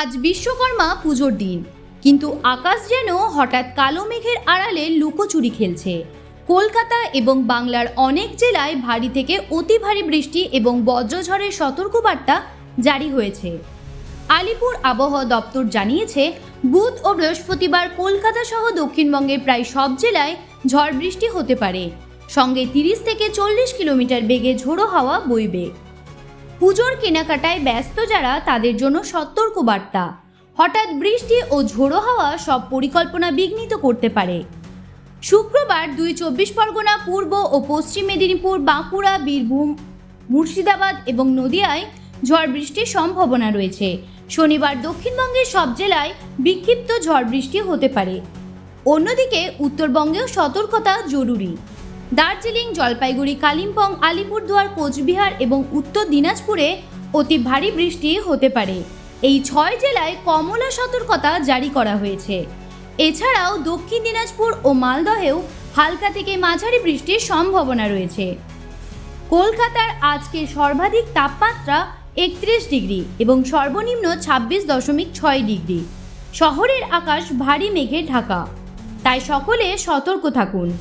আজ বিশ্বকর্মা পুজোর দিন। কিন্তু আকাশ যেন হঠাৎ কালো মেঘের আড়ালে লুকোচুরি খেলছে। কলকাতা এবং বাংলার অনেক জেলায় ভারী থেকে অতি ভারী বৃষ্টি এবং বজ্রঝড়ের সতর্কবার্তা জারি হয়েছে। আলিপুর আবহাওয়া দপ্তর জানিয়েছে, বুধ ও বৃহস্পতিবার কলকাতা সহ দক্ষিণবঙ্গের প্রায় সব জেলায় ঝড় বৃষ্টি হতে পারে। সঙ্গে তিরিশ থেকে চল্লিশ কিলোমিটার বেগে ঝোড়ো হাওয়া বইবে। পুজোর কেনাকাটায় ব্যস্ত যারা, তাদের জন্য সতর্ক বার্তা। হঠাৎ বৃষ্টি ও ঝোড়ো হাওয়া সব পরিকল্পনা বিঘ্নিত করতে পারে। শুক্রবার দুই চব্বিশ পরগনা, পূর্ব ও পশ্চিম মেদিনীপুর, বাঁকুড়া, বীরভূম, মুর্শিদাবাদ এবং নদিয়ায় ঝড় বৃষ্টির সম্ভাবনা রয়েছে। শনিবার দক্ষিণবঙ্গের সব জেলায় বিক্ষিপ্ত ঝড় বৃষ্টি হতে পারে। অন্যদিকে উত্তরবঙ্গেও সতর্কতা জরুরি। দার্জিলিং, জলপাইগুড়ি, কালিম্পং, আলিপুরদুয়ার, কোচবিহার এবং উত্তর দিনাজপুরে অতি ভারী বৃষ্টি হতে পারে। এই ছয় জেলায় কমলা সতর্কতা জারি করা হয়েছে। এছাড়াও দক্ষিণ দিনাজপুর ও মালদহেও হালকা থেকে মাঝারি বৃষ্টির সম্ভাবনা রয়েছে। কলকাতার আজকের সর্বাধিক তাপমাত্রা একত্রিশ ডিগ্রি এবং সর্বনিম্ন ছাব্বিশ দশমিক ছয় ডিগ্রি। শহরের আকাশ ভারী মেঘে ঢাকা। তাই সকলে সতর্ক থাকুন।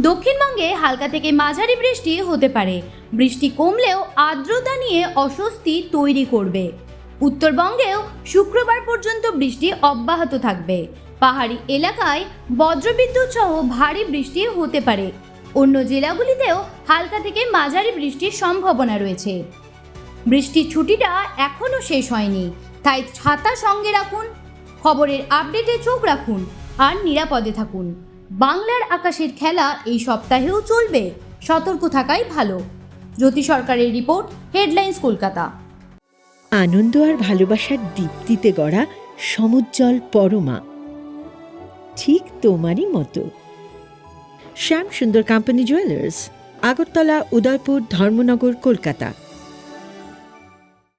দক্ষিণবঙ্গে হালকা থেকে মাঝারি বৃষ্টি হতে পারে। বৃষ্টি কমলেও আর্দ্রতা নিয়ে অস্বস্তি তৈরি করবে। উত্তরবঙ্গেও শুক্রবার পর্যন্ত বৃষ্টি অব্যাহত থাকবে। পাহাড়ি এলাকায় বজ্রবিদ্যুৎ সহ ভারী বৃষ্টি হতে পারে। অন্য জেলাগুলিতেও হালকা থেকে মাঝারি বৃষ্টির সম্ভাবনা রয়েছে। বৃষ্টির ছুটিটা এখনও শেষ হয়নি। তাই ছাতা সঙ্গে রাখুন, খবরের আপডেটে চোখ রাখুন আর নিরাপদে থাকুন। বাংলার আকাশের খেলা এই সপ্তাহেও চলবে। সতর্ক থাকাই ভালো। জ্যোতি সরকারের রিপোর্ট, হেডলাইন্স কলকাতা। আনন্দ আর ভালোবাসার দীপ্তিতে গড়া সমুজ্জ্বল পরমা। ঠিক তোমারই মতো। Shyam Sundar company jewellers Agartala, Udaipur, Dharmanagar, Kolkata.